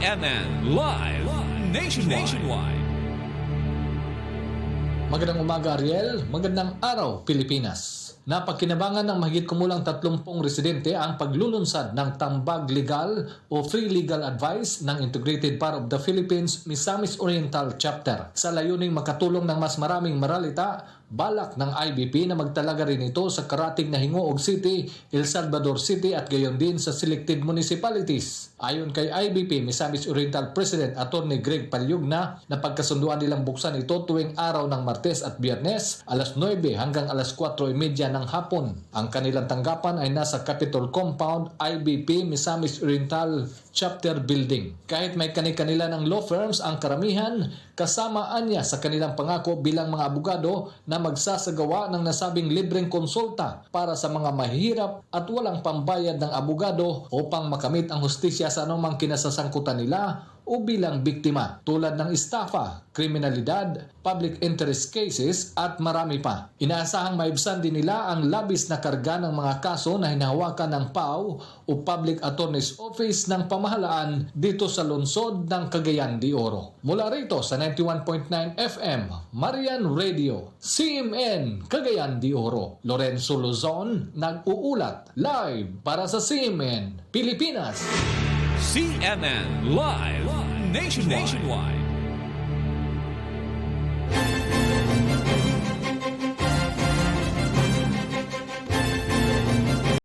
CNN Live Nationwide. Magandang umaga Ariel, magandang araw Pilipinas. Napagkinabangan ng mahigit kumulang 30 residente ang paglulunsad ng tambag legal o free legal advice ng Integrated Bar of the Philippines Misamis Oriental Chapter sa layuning makatulong ng mas maraming maralita balak ng IBP na magtalaga rin ito sa karating na Hingoog City, El Salvador City at gayon din sa selected municipalities. Ayon kay IBP Misamis Oriental President Attorney Greg Palyugna na pagkasunduan nilang buksan ito tuwing araw ng Martes at Biyernes alas 9 hanggang alas 4.30 ng hapon. Ang kanilang tanggapan ay nasa Capitol Compound IBP Misamis Oriental Chapter Building. Kahit may kani-kanila ng law firms ang karamihan, kasamaan niya sa kanilang pangako bilang mga abogado na magsasagawa ng nasabing libreng konsulta para sa mga mahirap at walang pambayad ng abogado upang makamit ang hustisya sa anumang kinasasangkutan nila o bilang biktima tulad ng estafa, kriminalidad, public interest cases at marami pa. Inaasahang maibsan din nila ang labis na karga ng mga kaso na hinahawakan ng PAO o Public Attorney's Office ng pamahalaan dito sa lungsod ng Cagayan de Oro. Mula rito sa 91.9 FM, Marian Radio, CMN Cagayan de Oro. Lorenzo Luzon, nag-uulat live para sa CMN Pilipinas. CNN Live Nationwide.